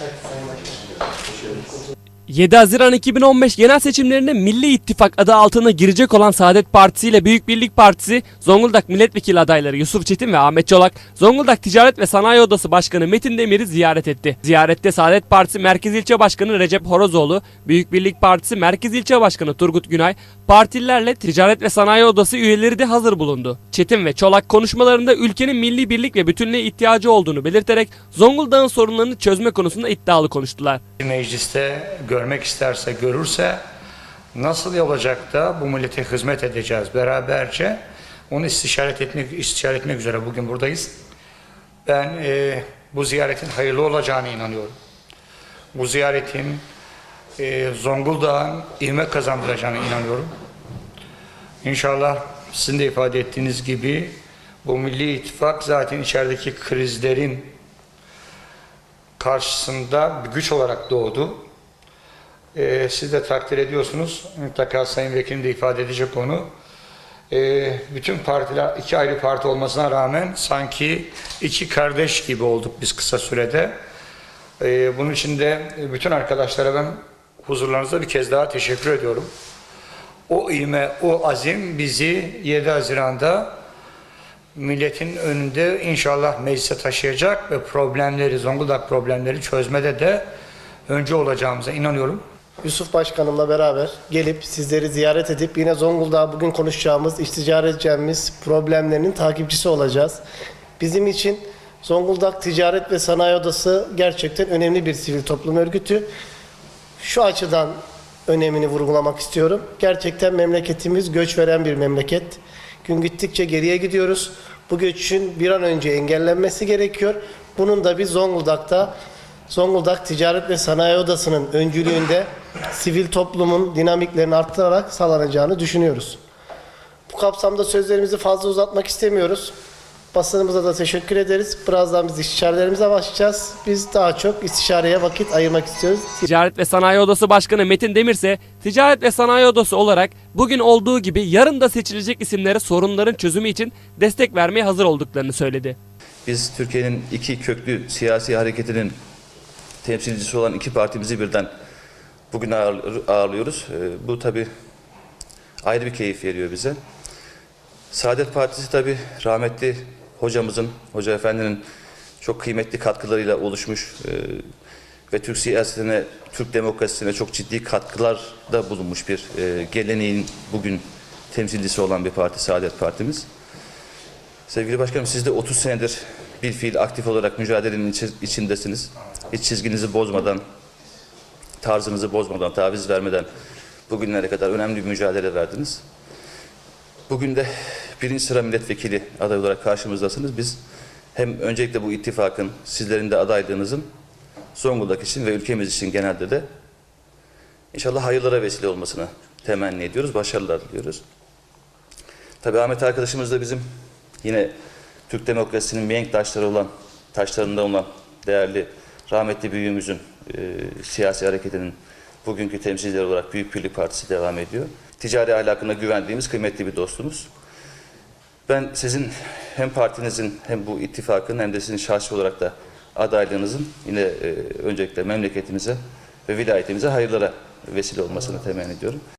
Evet, Sayın Başkanım. Teşekkür ederiz. 7 Haziran 2015 genel seçimlerine Milli İttifak adı altına girecek olan Saadet Partisi ile Büyük Birlik Partisi, Zonguldak Milletvekili adayları Yusuf Çetin ve Ahmet Çolak, Zonguldak Ticaret ve Sanayi Odası Başkanı Metin Demir'i ziyaret etti. Ziyarette Saadet Partisi Merkez İlçe Başkanı Recep Horozoğlu, Büyük Birlik Partisi Merkez İlçe Başkanı Turgut Günay, partililerle Ticaret ve Sanayi Odası üyeleri de hazır bulundu. Çetin ve Çolak konuşmalarında ülkenin milli birlik ve bütünlüğe ihtiyacı olduğunu belirterek Zonguldak'ın sorunlarını çözme konusunda iddialı konuştular. mecliste görmek isterse görürse nasıl olacak da bu millete hizmet edeceğiz beraberce onu istişaret etmek istişare etmek üzere bugün buradayız. Ben e, bu ziyaretin hayırlı olacağına inanıyorum. Bu ziyaretin e, Zonguldak'ın ivme kazandıracağına inanıyorum. İnşallah sizin de ifade ettiğiniz gibi bu Milli İttifak zaten içerideki krizlerin karşısında bir güç olarak doğdu. Ee, siz de takdir ediyorsunuz. Mutlaka Sayın Vekilim de ifade edecek onu. Ee, bütün partiler iki ayrı parti olmasına rağmen sanki iki kardeş gibi olduk biz kısa sürede. Ee, bunun için de bütün arkadaşlara ben huzurlarınızda bir kez daha teşekkür ediyorum. O ilme, o azim bizi 7 Haziran'da milletin önünde inşallah meclise taşıyacak ve problemleri, Zonguldak problemleri çözmede de önce olacağımıza inanıyorum. Yusuf Başkanımla beraber gelip sizleri ziyaret edip yine Zonguldak'a bugün konuşacağımız, istişare edeceğimiz problemlerinin takipçisi olacağız. Bizim için Zonguldak Ticaret ve Sanayi Odası gerçekten önemli bir sivil toplum örgütü. Şu açıdan önemini vurgulamak istiyorum. Gerçekten memleketimiz göç veren bir memleket. Gün gittikçe geriye gidiyoruz. Bu göçün bir an önce engellenmesi gerekiyor. Bunun da biz Zonguldak'ta Zonguldak Ticaret ve Sanayi Odası'nın öncülüğünde sivil toplumun dinamiklerini arttırarak sağlanacağını düşünüyoruz. Bu kapsamda sözlerimizi fazla uzatmak istemiyoruz. Basınımıza da teşekkür ederiz. Birazdan biz istişarelerimize başlayacağız. Biz daha çok istişareye vakit ayırmak istiyoruz. Ticaret ve Sanayi Odası Başkanı Metin Demir ise Ticaret ve Sanayi Odası olarak bugün olduğu gibi yarın da seçilecek isimlere sorunların çözümü için destek vermeye hazır olduklarını söyledi. Biz Türkiye'nin iki köklü siyasi hareketinin temsilcisi olan iki partimizi birden bugün ağır- ağırlıyoruz. Ee, Bu tabi ayrı bir keyif veriyor bize. Saadet Partisi tabi rahmetli hocamızın, hoca efendinin çok kıymetli katkılarıyla oluşmuş e, ve Türk siyasetine, Türk demokrasisine çok ciddi katkılarda bulunmuş bir e, geleneğin bugün temsilcisi olan bir parti Saadet Partimiz. Sevgili başkanım siz de 30 senedir bir fiil aktif olarak mücadelenin içi- içindesiniz. Hiç çizginizi bozmadan, tarzınızı bozmadan, taviz vermeden bugünlere kadar önemli bir mücadele verdiniz. Bugün de birinci sıra milletvekili aday olarak karşımızdasınız. Biz hem öncelikle bu ittifakın, sizlerin de adaylığınızın Zonguldak için ve ülkemiz için genelde de inşallah hayırlara vesile olmasını temenni ediyoruz. Başarılar diliyoruz. Tabii Ahmet arkadaşımız da bizim yine Türk demokrasisinin mihenk taşları olan, taşlarında olan değerli rahmetli büyüğümüzün e, siyasi hareketinin bugünkü temsilcileri olarak Büyük Birlik Partisi devam ediyor. Ticari ahlakına güvendiğimiz kıymetli bir dostumuz. Ben sizin hem partinizin hem bu ittifakın hem de sizin şahsi olarak da adaylığınızın yine e, öncelikle memleketimize ve vilayetimize hayırlara vesile olmasını temenni ediyorum.